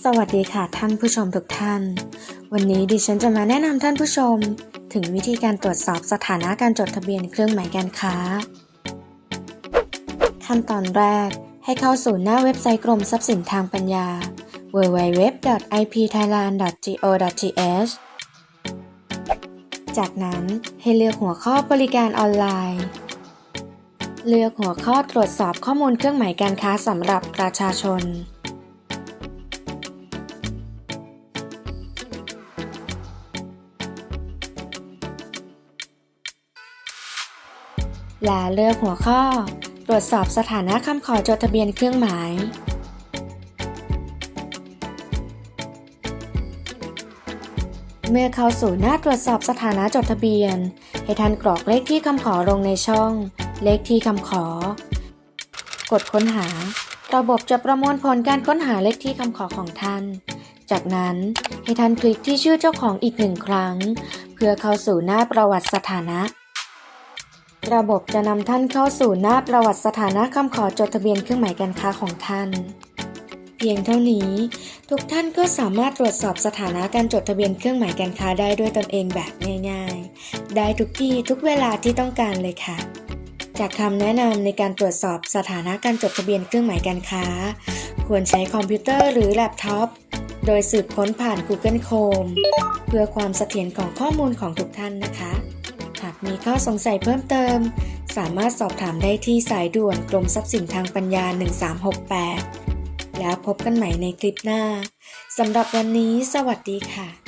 สวัสดีค่ะท่านผู้ชมทุกท่าน วันนี้ดิฉันจะมาแนะนำท่านผู้ชม ถึงวิธีการตรวจสอบสถานะการจดทะเบียนเครื่องหมายการค้า ขั้นตอนแรกให้เข้าสู่หน้าเว็บไซต์กรมทรัพย์สินทางปัญญา www.ipthailand.go.th จากนั้นให้เลือกหัวข้อบริการออนไลน์ เลือกหัวข้อตรวจสอบข้อมูลเครื่องหมายการค้าสำหรับประชาชน และเลือกหัวข้อ ตรวจสอบสถานะคำขอจดทะเบียนเครื่องหมาย เมื่อเข้าสู่หน้าตรวจสอบสถานะจดทะเบียน ให้ท่านกรอกเลขที่คำขอลงในช่อง เลขที่คำขอ กดค้นหา ระบบจะประมวลผลการค้นหาเลขที่คำขอของท่าน จากนั้นให้ท่านคลิกที่ชื่อเจ้าของอีกหนึ่งครั้ง เพื่อเข้าสู่หน้าประวัติสถานะ ระบบจะนำท่านเข้าสู่หน้าประวัติสถานะคำขอจดทะเบียนเครื่องหมายการค้าของท่าน เพียงเท่านี้ ทุกท่านก็สามารถตรวจสอบสถานะการจดทะเบียนเครื่องหมายการค้าได้ด้วยตนเองแบบง่าย ๆ ได้ทุกที่ทุกเวลาที่ต้องการเลยค่ะ จากคำแนะนำในการตรวจสอบสถานะการจดทะเบียนเครื่องหมายการค้า ควรใช้คอมพิวเตอร์หรือแล็ปท็อปโดยสืบค้นผ่าน Google Chrome เพื่อความเสถียรของข้อมูลของทุกท่านนะคะ หากมีข้อสงสัยเพิ่มเติม สามารถสอบถามได้ที่สายด่วนกรมทรัพย์สินทางปัญญา 1368 แล้วพบกันใหม่ในคลิปหน้าสำหรับวันนี้ สวัสดีค่ะ